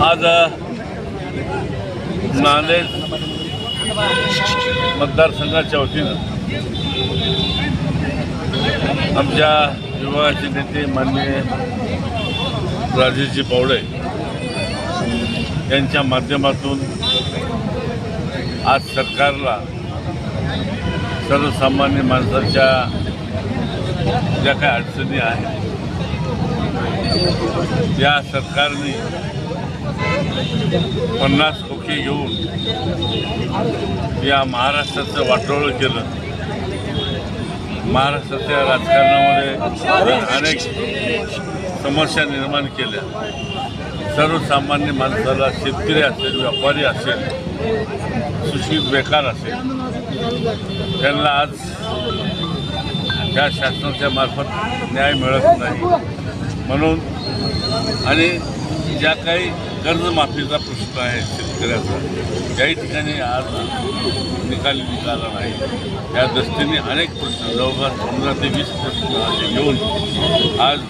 आज नांदेड मतदारसंघाच्या वतीनं आमच्या विभागाचे नेते माननीय राजेशजी पावडे यांच्या माध्यमातून आज सरकारला सर्वसामान्य माणसाच्या ज्या काही अडचणी आहेत या सरकारने पन्नास खोके घेऊन या महाराष्ट्राचं वाटोळं केलं. महाराष्ट्राच्या राजकारणामध्ये अनेक समस्या निर्माण केल्या. सर्वसामान्य माणसाला शेतकरी असेल व्यापारी असेल सुशी बेकार असेल त्यांना आज त्या शासनाच्या मार्फत न्याय मिळत नाही. म्हणून आणि ज्या काही कर्जमाफीचा प्रश्न आहे शेतकऱ्याचा त्याही ठिकाणी आज निकाली निघाला नाही. त्या दृष्टीने अनेक प्रश्न जवळपास पंधरा ते वीस प्रश्न असे घेऊन आज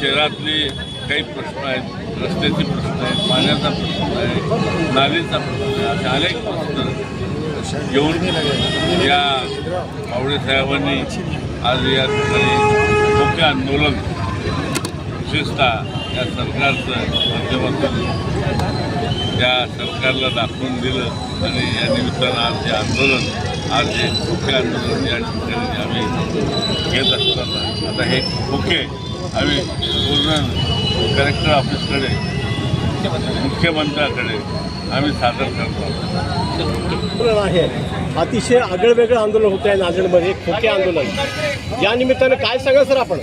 शहरातले काही प्रश्न आहेत रस्त्याचे प्रश्न आहेत पाण्याचा प्रश्न आहे नालीचा प्रश्न आहे असे अनेक प्रश्न घेऊन या आवडे साहेबांनी आज या ठिकाणी मुख्य आंदोलन विशेषतः या सरकारचं माध्यमातून त्या सरकारला दाखवून दिलं आणि या निमित्तानं आज जे आंदोलन आज जे मुख्य आंदोलन या ठिकाणी आम्ही घेत असताना आता हे मुख्य आम्ही पूर्ण कलेक्टर ऑफिसकडे मुख्यमंत्र्याकडे आम्ही सादर करतो आहे. अतिशय आगळवेगळं आंदोलन होत आहे नांदेडमध्ये खोके आंदोलन. या निमित्तानं काय सांगा सर आपण?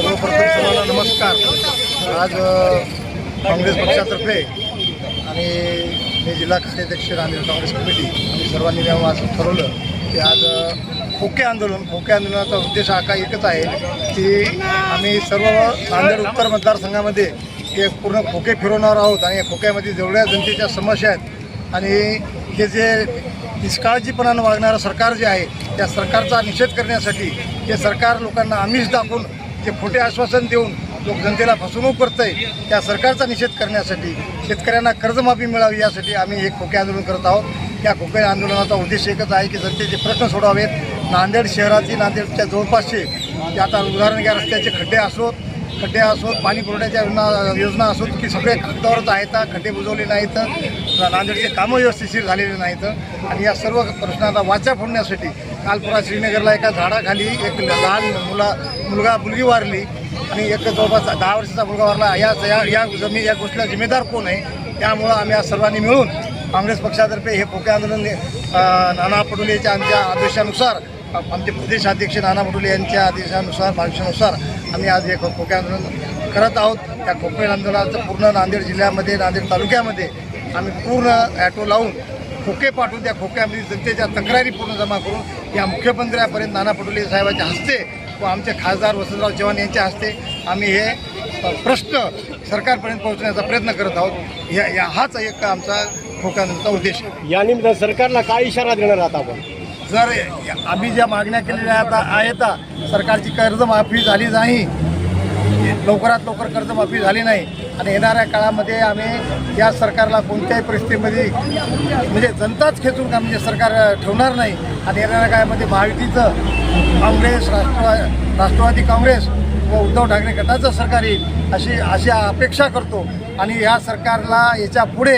सर्वप्रथम सर्वांना नमस्कार. आज काँग्रेस पक्षातर्फे आणि मी जिल्हा कार्याध्यक्ष राहणार काँग्रेस कमिटी आणि सर्वांनी मिळून आज ठरवलं की आज खोके आंदोलन खोके आंदोलनाचा उद्देश हा काय एकच आहे की आम्ही सर्व नांदेड उत्तर मतदारसंघामध्ये हे पूर्ण खोके फिरवणार आहोत आणि या खोक्यामध्ये जेवढ्या जनतेच्या समस्या आहेत आणि हे जे निष्काळजीपणानं वागणारं सरकार जे आहे त्या सरकारचा निषेध करण्यासाठी हे सरकार लोकांना आमिष दाखवून जे खोटे आश्वासन देऊन लोक जनतेला फसवणूक करत आहे त्या सरकारचा निषेध करण्यासाठी शेतकऱ्यांना कर्जमाफी मिळावी यासाठी आम्ही एक खोके आंदोलन करत आहोत. या खोके आंदोलनाचा उद्देश एकच आहे की जनतेचे प्रश्न सोडावेत नांदेड शहरातील नांदेडच्या जवळपासचे जे आता उदाहरण घ्या रस्त्याचे खड्डे असोत खड्डे असोत पाणी पुरवठ्याच्या योजना योजना असोत की सगळे खड्डावरच आहेत खड्डे बुजवले नाहीत नांदेडचे कामं व्यवस्थिशीर झालेले नाहीत. आणि या सर्व प्रश्नांना वाचा फोडण्यासाठी कालपुरा श्रीनगरला एका झाडाखाली एक लहान मुला मुलगा मुलगी वारली आणि एक जवळपास दहा वर्षाचा मुलगा वारला. या या या जमी या गोष्टीला जिम्मेदार कोण आहे? त्यामुळं आम्ही आज सर्वांनी मिळून काँग्रेस पक्षातर्फे हे पोके आंदोलन नाना पटोलेच्या आमच्या आदेशानुसार आमचे प्रदेशाध्यक्ष नाना पटोले यांच्या आदेशानुसार मार्गदर्शनानुसार आम्ही आज हे खो- खोके आंदोलन करत आहोत. त्या खोके आंदोलनाचं पूर्ण नांदेड जिल्ह्यामध्ये नांदेड तालुक्यामध्ये आम्ही पूर्ण ॲटो लावून खोके पाठवून त्या खोक्यामध्ये जनतेच्या तक्रारी पूर्ण जमा करून या मुख्यमंत्र्यापर्यंत नाना पटोले साहेबांच्या हस्ते व आमचे खासदार वसंतराव चव्हाण यांच्या हस्ते आम्ही हे प्रश्न सरकारपर्यंत पोहोचण्याचा प्रयत्न करत आहोत. या हाच एक आमचा खोके उद्देश या निमित्त सरकारला काय इशारा देणार आहात आपण? जर आम्ही ज्या मागण्या केलेल्या आता आहेत सरकारची कर्जमाफी झाली नाही. लवकरात लवकर कर्जमाफी झाली नाही. आणि येणाऱ्या काळामध्ये आम्ही या सरकारला कोणत्याही परिस्थितीमध्ये म्हणजे जनताच खेचून का म्हणजे सरकार ठेवणार नाही. आणि येणाऱ्या काळामध्ये महायुतीचं काँग्रेस राष्ट्रवा राष्ट्रवादी काँग्रेस व उद्धव ठाकरे गटाचं सरकार येईल अशी अशी अपेक्षा करतो. आणि या सरकारला याच्यापुढे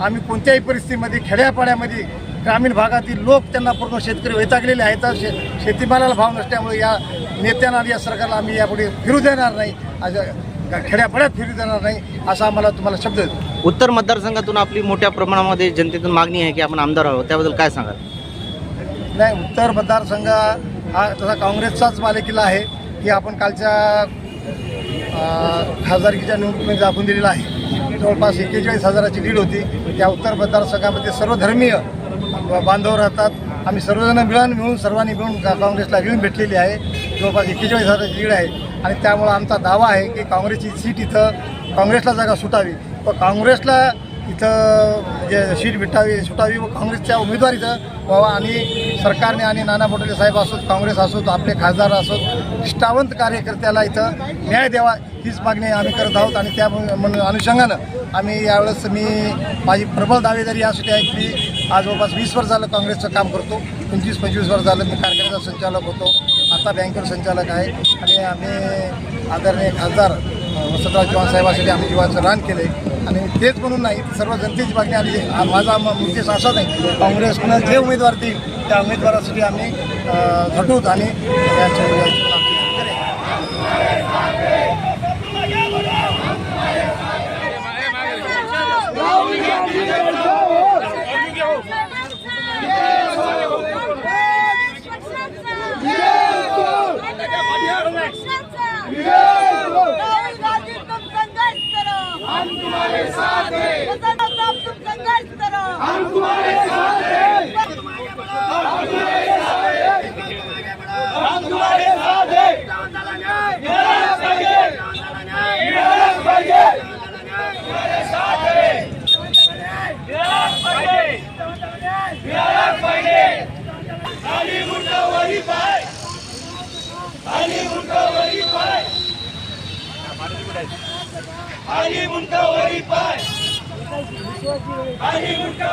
आम्ही कोणत्याही परिस्थितीमध्ये खेड्यापाड्यामध्ये ग्रामीण भागातील लोक त्यांना पूर्ण शेतकरी वैतागलेले आहेत. शे शेतीमालाला भाव नसल्यामुळे या नेत्यांना आणि या सरकारला आम्ही यापुढे फिरू देणार नाही. खेड्यापाड्यात फिरू देणार नाही असा आम्हाला तुम्हाला शब्द देतो उत्तर मतदारसंघातून आपली मोठ्या प्रमाणामध्ये जनतेतून मागणी आहे की आपण आमदार आहोत. त्याबद्दल काय सांगाल? नाही उत्तर मतदारसंघ हा तसा काँग्रेसचाच मालकीला आहे की आपण कालच्या खासदारकीच्या निवडणुकीमध्ये दाखवून दिलेला आहे. जवळपास एक्केचाळीस हजाराची लीड होती. त्या उत्तर मतदारसंघामध्ये सर्व धर्मीय बांधव राहतात. आम्ही सर्वजण मिळून मिळून सर्वांनी मिळून काँग्रेसला घेऊन भेटलेली आहे. जवळपास एक्केचाळीस हजार लीड आहे. आणि त्यामुळं आमचा दावा आहे की काँग्रेसची सीट इथं काँग्रेसला जागा सुटावी. व काँग्रेसला इथं जे सीट भेटावी सुटावी व काँग्रेसच्या उमेदवार इथं व्हावा आणि सरकारने आणि नाना पटोले साहेब असोत काँग्रेस असोत आपले खासदार असोत निष्ठावंत कार्यकर्त्याला इथं न्याय द्यावा हीच मागणी आम्ही करत आहोत आणि त्या अनुषंगानं आम्ही यावेळेस मी माझी प्रबळ दावेदारी यासाठी आहे की आज जवळपास वीस वर्ष झालं काँग्रेसचं काम करतो. पंचवीस पंचवीस वर्ष झालं मी कारखान्याचा संचालक होतो. आता बँकेवर संचालक आहे. आणि आम्ही आदरणीय खासदार वसंतराव चव्हाण साहेबासाठी आम्ही जीवाचं रान केलं आहे आणि तेच म्हणून नाही सर्व जनतेची मागणी आली माझा उद्देश असा नाही. काँग्रेसनं जे उमेदवार देईल त्या उमेदवारासाठी आम्ही झटूत आणि वही पाए अली उनका वही पाए अली उनका वही पाए अली उनका